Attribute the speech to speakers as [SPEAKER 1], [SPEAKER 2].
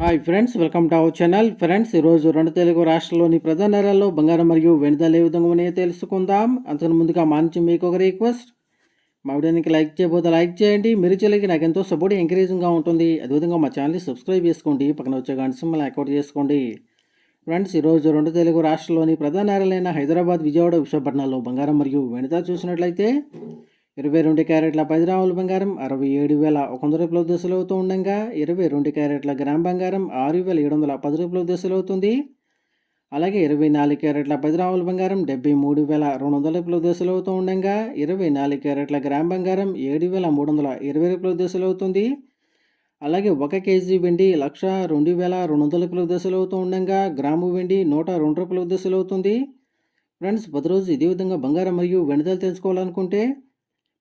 [SPEAKER 1] Hi friends welcome to our channel. Friends ఈరోజు రెండు తెలుగు రాష్ట్రాల్లోని ప్రధాన నగరాల్లో బంగారం మరియు వెనుదల ఏ విధంగా ఉన్నాయో తెలుసుకుందాం. అంతకు ముందుగా మా నుంచి మీకు ఒక రిక్వెస్ట్. మా వీడియోనికి లైక్ చేయబోతే లైక్ చేయండి. మీరు చేయలేక నాకు ఎంతో సపోర్ట్ ఎంకరేజింగ్గా ఉంటుంది. అదేవిధంగా మా ఛానల్ని సబ్స్క్రైబ్ చేసుకోండి. పక్కన వచ్చే గంట సింబల్ యాక్టివేట్ చేసుకోండి. ఫ్రెండ్స్ ఈరోజు రెండు తెలుగు రాష్ట్రాల్లోని ప్రధాన నగరాలైన హైదరాబాద్ విజయవాడ విశాఖపట్నంలో బంగారం మరియు వెనుద చూసినట్లయితే ఇరవై రెండు క్యారెట్ల పది బంగారం అరవై ఏడు వేల ఒక వంద రూపాయల దశలు అవుతూ ఉండగా. ఇరవై రెండు క్యారెట్ల గ్రామ్ బంగారం ఆరు వేల ఏడు వందల పది రూపాయల దశలు అవుతుంది. అలాగే ఇరవై నాలుగు క్యారెట్ల పది బంగారం డెబ్బై మూడు వేల రెండు వందల రూపాయల దశలు అవుతూ ఉండగా. ఇరవై నాలుగు క్యారెట్ల గ్రామ్ బంగారం ఏడు వేల మూడు వందల ఇరవై రూపాయల దశలు అవుతుంది. అలాగే ఒక కేజీ వెండి లక్ష రెండు వేల రెండు వందల రూపాయల దశలు అవుతూ ఉండగా. గ్రాము వెండి నూట రెండు రూపాయల దశలు అవుతుంది. ఫ్రెండ్స్ పది రోజు ఇదే విధంగా బంగారం మరియు వెండితలు తెలుసుకోవాలనుకుంటే